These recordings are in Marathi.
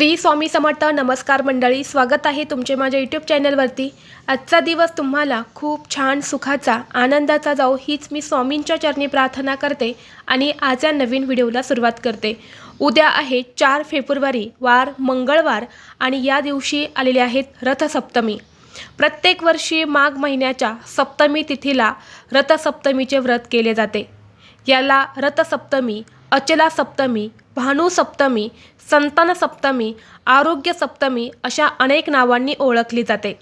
श्री स्वामी समर्थ नमस्कार मंडळी स्वागत आहे तुमचे माझ्या यूट्यूब चॅनलवरती आजचा दिवस तुम्हाला खूप छान सुखाचा आनंदाचा जाऊ हीच मी स्वामींच्या चरणी प्रार्थना करते आणि आज या नवीन व्हिडिओला सुरुवात करते. उद्या आहे चार फेब्रुवारी वार मंगळवार आणि या दिवशी आलेले आहेत रथसप्तमी. प्रत्येक वर्षी माघ महिन्याच्या सप्तमी तिथीला रथसप्तमीचे व्रत केले जाते. याला रथसप्तमी अचला सप्तमी भानू सप्तमी संतान सप्तमी आरोग्य सप्तमी अशा अनेक नावांनी ओळखली जाते.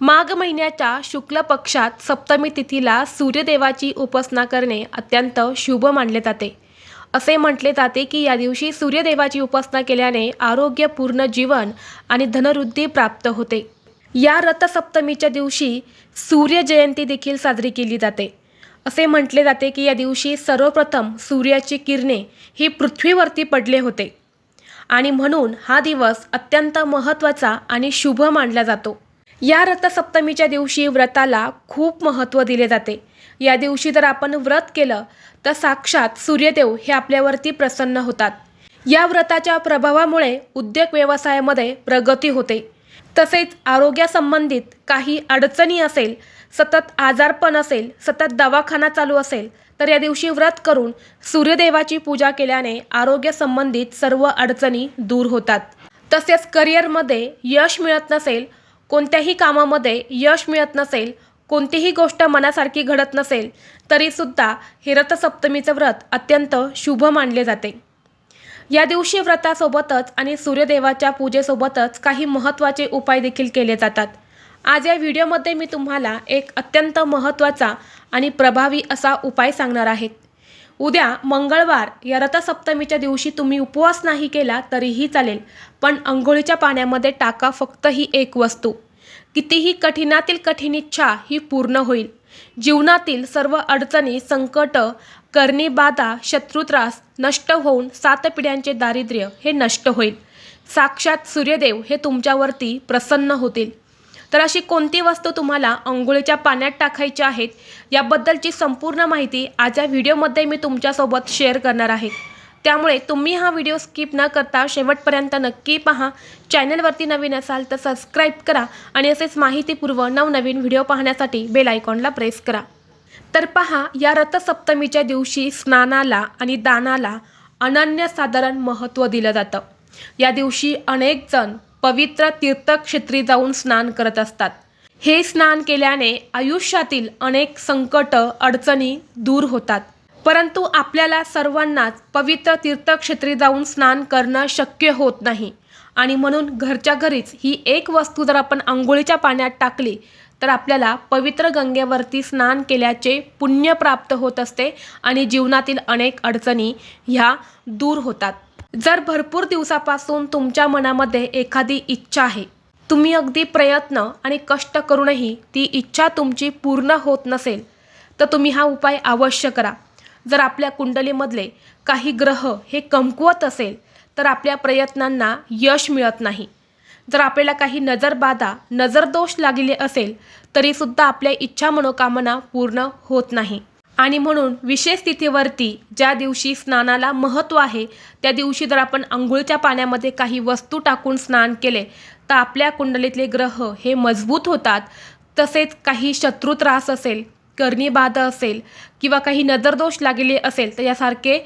माघ महिन्याच्या शुक्ल पक्षात सप्तमी तिथीला सूर्यदेवाची उपासना करणे अत्यंत शुभ मानले जाते. असे म्हटले जाते की या दिवशी सूर्यदेवाची उपासना केल्याने आरोग्यपूर्ण जीवन आणि धनवृद्धी प्राप्त होते. या रथसप्तमीच्या दिवशी सूर्यजयंती देखील साजरी केली जाते. असे म्हटले जाते की या दिवशी सर्वप्रथम सूर्याची किरणे ही पृथ्वीवरती पडले होते. आणि म्हणून हा दिवस अत्यंत महत्त्वाचा आणि शुभ मानला जातो. या रथसप्तमीच्या दिवशी व्रताला खूप महत्त्व दिले जाते. या दिवशी जर आपण व्रत केलं तर साक्षात सूर्यदेव हे आपल्यावरती प्रसन्न होतात. या व्रताच्या प्रभावामुळे उद्योग व्यवसायामध्ये प्रगती होते. तसेच आरोग्यासंबंधित काही अडचणी असेल सतत आजारपण असेल सतत दवाखाना चालू असेल तर या दिवशी व्रत करून सूर्यदेवाची पूजा केल्याने आरोग्यसंबंधित सर्व अडचणी दूर होतात. तसेच करिअरमध्ये यश मिळत नसेल कोणत्याही कामामध्ये यश मिळत नसेल कोणतीही गोष्ट मनासारखी घडत नसेल तरीसुद्धा हे रथसप्तमीचं व्रत अत्यंत शुभ मानले जाते. या दिवशी व्रतासोबतच आणि सूर्यदेवाच्या पूजेसोबतच काही महत्त्वाचे उपाय देखील केले जातात. आज या व्हिडिओमध्ये मी तुम्हाला एक अत्यंत महत्त्वाचा आणि प्रभावी असा उपाय सांगणार आहेत उद्या मंगळवार या रथसप्तमीच्या दिवशी तुम्ही उपवास नाही केला तरीही चालेल पण अंघोळीच्या पाण्यामध्ये टाका फक्त ही एक वस्तू. कितीही कठीणातील कठीण इच्छा ही पूर्ण होईल. जीवनातील सर्व अडचणी संकट करणी बाधा शत्रुत्रास नष्ट होऊन सात पिढ्यांचे दारिद्र्य हे नष्ट होईल. साक्षात सूर्यदेव हे तुमच्यावरती प्रसन्न होतील. तर अशी कोणती वस्तू तुम्हाला अंघोळीच्या पाण्यात टाकायची आहेत याबद्दलची संपूर्ण माहिती आज या व्हिडिओमध्ये मी तुमच्यासोबत शेअर करणार आहे. त्यामुळे तुम्ही हा व्हिडिओ स्किप न करता शेवटपर्यंत नक्की पहा. चॅनलवरती नवीन असाल तर सबस्क्राईब करा आणि असेच माहितीपूर्व नवनवीन व्हिडिओ पाहण्यासाठी बेल आयकॉनला प्रेस करा. तर पहा या रथसप्तमीच्या दिवशी स्नानाला आणि दानाला अनन्यसाधारण महत्त्व दिलं जातं. या दिवशी अनेक जण पवित्र तीर्थक्षेत्री जाऊन स्नान करत असतात. हे स्नान केल्याने आयुष्यातील अनेक संकट अडचणी दूर होतात. परंतु आपल्याला सर्वांनाच पवित्र तीर्थक्षेत्री जाऊन स्नान करणं शक्य होत नाही. आणि म्हणून घरच्या घरीच ही एक वस्तू जर आपण आंघोळीच्या पाण्यात टाकली तर आपल्याला पवित्र गंगेवरती स्नान केल्याचे पुण्य प्राप्त होत असते आणि जीवनातील अनेक अडचणी ह्या दूर होतात. जर भरपूर दिवसापासून तुमच्या मनामध्ये एखादी इच्छा आहे तुम्ही अगदी प्रयत्न आणि कष्ट करूनही ती इच्छा तुमची पूर्ण होत नसेल तर तुम्ही हा उपाय अवश्य करा. जर आपल्या कुंडलीमधले काही ग्रह हे कमकुवत असेल तर आपल्या प्रयत्नांना यश मिळत नाही. जर आपल्याला काही नजरबाधा नजरदोष लागले असेल तरीसुद्धा आपल्या इच्छा मनोकामना पूर्ण होत नाही. आणि म्हणून विशेष तिथीवरती ज्या दिवशी स्नानाला महत्त्व आहे त्या दिवशी जर आपण आंघोळीच्या पाण्यामध्ये काही वस्तू टाकून स्नान केले तर आपल्या कुंडलीतले ग्रह हे मजबूत होतात. तसेच काही शत्रू त्रास असेल कर्णीबाध असेल किंवा काही नजरदोष लागले असेल तर यासारखे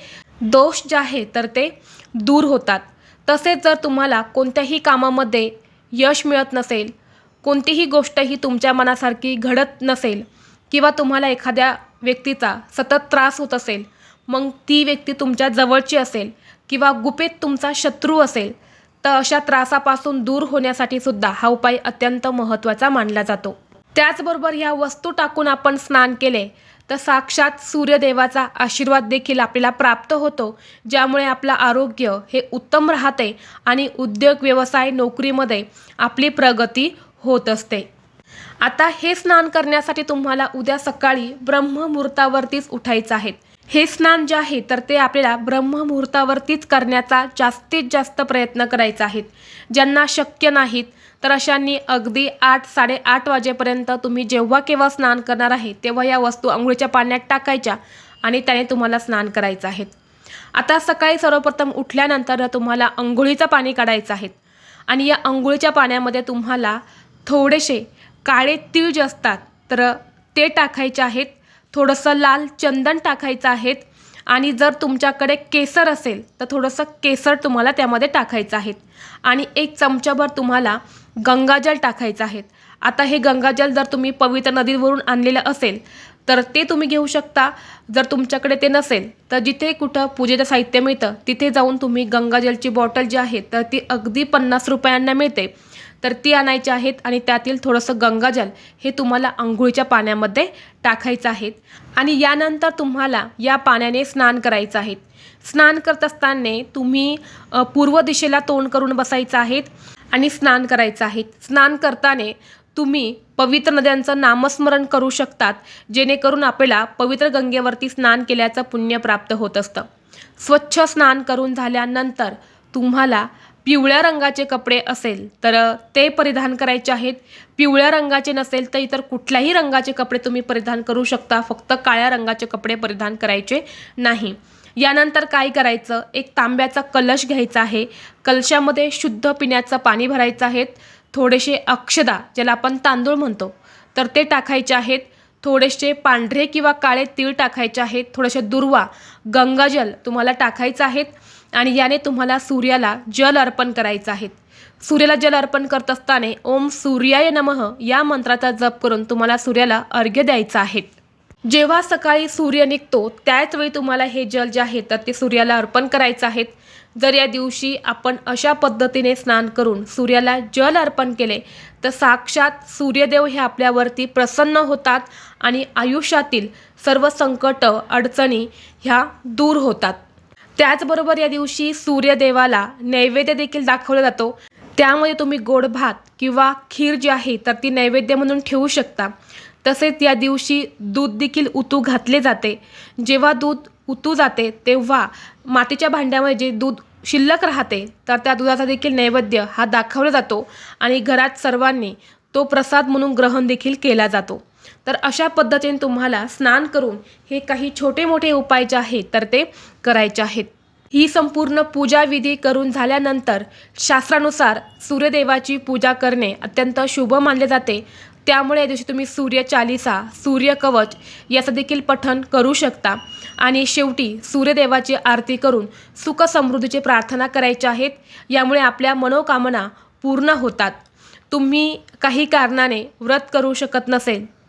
दोष जे आहे तर ते दूर होतात. तसेच जर तुम्हाला कोणत्याही कामामध्ये यश मिळत नसेल कोणतीही गोष्ट ही तुमच्या मनासारखी घडत नसेल किंवा तुम्हाला एखाद्या व्यक्तीचा सतत त्रास होत असेल मग ती व्यक्ती तुमच्या जवळची असेल किंवा गुपित तुमचा शत्रू असेल तर अशा त्रासापासून दूर होण्यासाठी सुद्धा हा उपाय अत्यंत महत्त्वाचा मानला जातो. त्याचबरोबर ह्या वस्तू टाकून आपण स्नान केले तर साक्षात सूर्यदेवाचा आशीर्वाद देखील आपल्याला प्राप्त होतो ज्यामुळे आपलं आरोग्य हे उत्तम राहते आणि उद्योग व्यवसाय नोकरीमध्ये आपली प्रगती होत असते. आता हे स्नान करण्यासाठी तुम्हाला उद्या सकाळी ब्रह्ममुहूर्तावरतीच उठायचं आहे. हे स्नान जे आहे तर ते आपल्याला ब्रह्ममुहूर्तावरतीच करण्याचा जास्तीत जास्त प्रयत्न करायचा आहे. ज्यांना शक्य नाहीत तर अशांनी अगदी आठ साडेआठ वाजेपर्यंत तुम्ही जेव्हा केव्हा स्नान करणार आहे तेव्हा या वस्तू आंघोळीच्या पाण्यात टाकायच्या आणि त्याने तुम्हाला स्नान करायचं आहे. आता सकाळी सर्वप्रथम उठल्यानंतर तुम्हाला अंघोळीचं पाणी काढायचं आहे. आणि या अंघोळीच्या पाण्यामध्ये तुम्हाला थोडेसे काळे तीळ जे असतात तर ते टाकायचे आहेत. थोडंसं लाल चंदन टाकायचं आहेत. आणि जर तुमच्याकडे केसर असेल तर थोडंसं केसर तुम्हाला त्यामध्ये टाकायचं आहे आणि एक चमचाभर तुम्हाला गंगाजल टाकायचं आहे आता हे गंगाजल जर तुम्ही पवित्र नदीवरून आणलेलं असेल तर ते तुम्ही घेऊ शकता. जर तुमच्याकडे ते नसेल तर जिथे कुठं पूजेचं साहित्य मिळतं तिथे जाऊन तुम्ही गंगाजलची बॉटल जी आहे तर ती अगदी पन्नास रुपयांना मिळते. तर ती आणायची आहेत आणि त्यातील थोडंसं गंगाजल हे तुम्हाला आंघोळीच्या पाण्यामध्ये टाकायचं आहे आणि यानंतर तुम्हाला या पाण्याने स्नान करायचं आहे स्नान करत असताना तुम्ही पूर्व दिशेला तोंड करून बसायचं आहेत आणि स्नान करायचं आहे स्नान करताना तुम्ही पवित्र नद्यांचं नामस्मरण करू शकतात जेणेकरून आपल्याला पवित्र गंगेवरती स्नान केल्याचं पुण्य प्राप्त होत असतं. स्वच्छ स्नान करून झाल्यानंतर तुम्हाला पिवळ्या रंगाचे कपडे असेल तर ते परिधान करायचे आहेत. पिवळ्या रंगाचे नसेल तर इतर कुठल्याही रंगाचे कपडे तुम्ही परिधान करू शकता. फक्त काळ्या रंगाचे कपडे परिधान करायचे नाही. यानंतर काय करायचं? एक तांब्याचा कलश घ्यायचा आहे. कलशामध्ये शुद्ध पिण्याचं पाणी भरायचं आहेत थोडेसे अक्षदा ज्याला आपण तांदूळ म्हणतो तर ते टाकायचे आहेत. थोडेसे पांढरे किंवा काळे तीळ टाकायचे आहेत. थोडेसे दुर्वा गंगाजल तुम्हाला टाकायचं आहेत. आणि याने तुम्हाला सूर्याला जल अर्पण करायचं आहे. सूर्याला जल अर्पण करत असताना ओम सूर्याय नमः या मंत्राचा जप करून तुम्हाला सूर्याला अर्घ्य द्यायचं आहे. जेव्हा सकाळी सूर्य निघतो त्याच वेळी तुम्हाला हे जल जे आहे तर ते सूर्याला अर्पण करायचं आहे. जर या दिवशी आपण अशा पद्धतीने स्नान करून सूर्याला जल अर्पण केले तर साक्षात सूर्यदेव हे आपल्यावरती प्रसन्न होतात आणि आयुष्यातील सर्व संकट अडचणी ह्या दूर होतात. त्याचबरोबर या दिवशी सूर्यदेवाला नैवेद्य देखील दाखवला जातो. त्यामध्ये तुम्ही गोड भात किंवा खीर जी आहे तर ती नैवेद्य म्हणून ठेवू शकता. तसेच या दिवशी दूध देखील उतू घातले जाते. जेव्हा दूध उतू जाते तेव्हा मातीच्या भांड्यामध्ये जे दूध शिल्लक राहते तर त्या दुधाचा देखील नैवेद्य हा दाखवला जातो. आणि घरात सर्वांनी तो प्रसाद म्हणून ग्रहण देखील केला जातो. तर अशा पद्धतीने तुम्हाला स्नान करून हे काही छोटे मोठे उपाय जे आहेत तर ते करायचे आहेत. ही संपूर्ण पूजा विधी करून झाल्यानंतर शास्त्रानुसार सूर्यदेवाची पूजा करणे अत्यंत शुभ मानले जाते. त्यामुळे या दिवशी तुम्ही सूर्य चालिसा सूर्यकवच याचं देखील पठण करू शकता. आणि शेवटी सूर्यदेवाची आरती करून सुखसमृद्धीची प्रार्थना करायची आहेत. यामुळे आपल्या मनोकामना पूर्ण होतात. तुम्ही काही कारणाने व्रत करू शकत नसेल